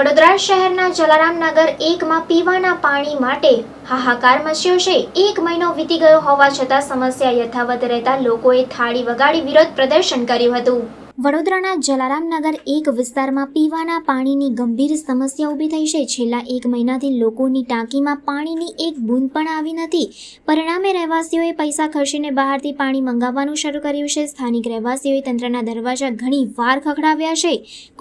વડોદરા શહેરના જલારામનગર એકમાં પીવાના પાણી માટે હાહાકાર મચ્યો છે. એક મહિનો વીતી ગયો હોવા છતાં સમસ્યા યથાવત રહેતા લોકોએ થાળી વગાડી વિરોધ પ્રદર્શન કર્યું હતું. વડોદરાના જલારામનગર એક વિસ્તારમાં પીવાના પાણીની ગંભીર સમસ્યા ઊભી થઈ છે. છેલ્લા એક મહિનાથી લોકોની ટાંકીમાં પાણીની એક બૂંદ પણ આવી નથી. પરિણામે રહેવાસીઓએ પૈસા ખર્ચીને બહારથી પાણી મંગાવવાનું શરૂ કર્યું છે. સ્થાનિક રહેવાસીઓએ તંત્રના દરવાજા ઘણી વાર ખખડાવ્યા છે.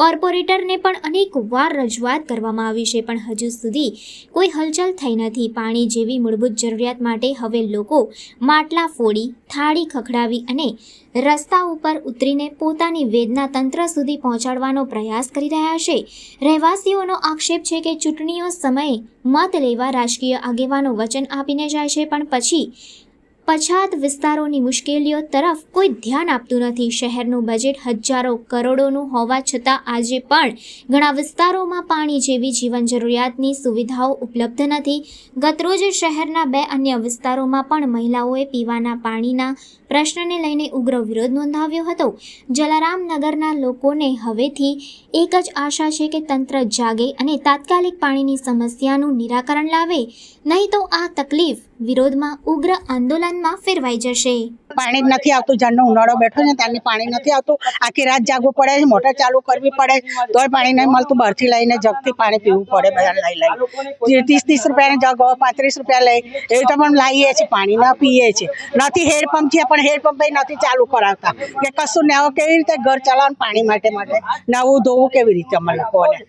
કોર્પોરેટરને પણ અનેક વાર રજૂઆત કરવામાં આવી છે, પણ હજુ સુધી કોઈ હલચલ થઈ નથી. પાણી જેવી મૂળભૂત જરૂરિયાત માટે હવે લોકો માટલા ફોડી, થાળી ખખડાવી અને રસ્તા ઉપર ઉતરીને પોતાની વેદના તંત્ર સુધી પહોંચાડવાનો પ્રયાસ કરી રહ્યા છે. રહેવાસીઓનો આક્ષેપ છે કે ચૂંટણીઓ સમયે મત લેવા રાજકીય આગેવાનો વચન આપીને જાય છે, પણ પછી પછાત વિસ્તારોની મુશ્કેલીઓ તરફ કોઈ ધ્યાન આપતું નથી. શહેરનું બજેટ હજારો કરોડોનું હોવા છતાં આજે પણ ઘણા વિસ્તારોમાં પાણી જેવી જીવન જરૂરિયાતની સુવિધાઓ ઉપલબ્ધ નથી. ગતરોજ શહેરના બે અન્ય વિસ્તારોમાં પણ મહિલાઓએ પીવાના પાણીના પ્રશ્નને લઈને ઉગ્ર વિરોધ નોંધાવ્યો હતો. જલારામનગરના લોકોને હવેથી એક જ આશા છે કે તંત્ર જાગે અને તાત્કાલિક પાણીની સમસ્યાનું નિરાકરણ લાવે. નહીં તો આ તકલીફ વિરોધમાં ઉગ્ર આંદોલનમાં ફેરવાઈ જશે. પાણી નથી આવતું જ્યારનો ઉનાળો બેઠો છે ત્યારની પાણી નથી આવતું. આખી રાત જાગવું પડે મોટર ચાલુ કરવી પડે તોય પાણી નહીં મળતું, બહારથી લઈને જગથી પાણી પીવું પડે બધા લઈ લઈ. ત્રીસ ત્રીસ રૂપિયા જગ પાંત્રીસ રૂપિયા લઈ એવી તો પણ લાવીએ છીએ, પાણી ના પીએ છીએ. નથી હેડપંપ છે પણ હેડપંપ નથી ચાલુ કરાવતા. કે કશું ને કેવી રીતે ઘર ચલાવવાનું પાણી માટે માટે? નવું ધોવું કેવી રીતે અમે લોકોને?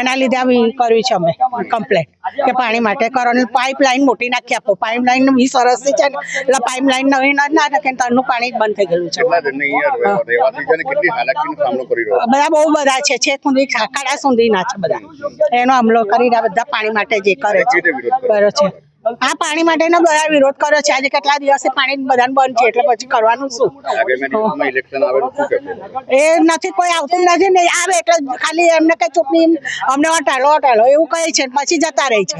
એના લીધે આવી કરવી છે અમે કમ્પ્લેન કે પાણી માટે કરો પાઇપ લાઈન મોટી નાખી આપો. પાઇપ લાઇન વીસ વર્ષથી છે ને એટલે પાઇપ લાઈન નવી ના નાખે ને તરનું પાણી બંધ થઈ ગયું છે. બધા બહુ બધા છે છે સુધી કાળા સુધી ના છે બધા. એનો હમલો કરીને બધા પાણી માટે જે કરે છે. કરે? છે. આ પાણી માટેનો બધા વિરોધ કર્યો છે. આજે કેટલા દિવસે પાણી બધાને બંધ છે એટલે પછી કરવાનું શું? એ નથી કોઈ આવતું નથી ને આવે એટલે ખાલી એમને કઈ ચૂંટણી અમને ટાળો ટાળો એવું કહે છે પછી જતા રહે છે.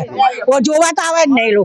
જોવા તો આવે જ નહીં લોકો.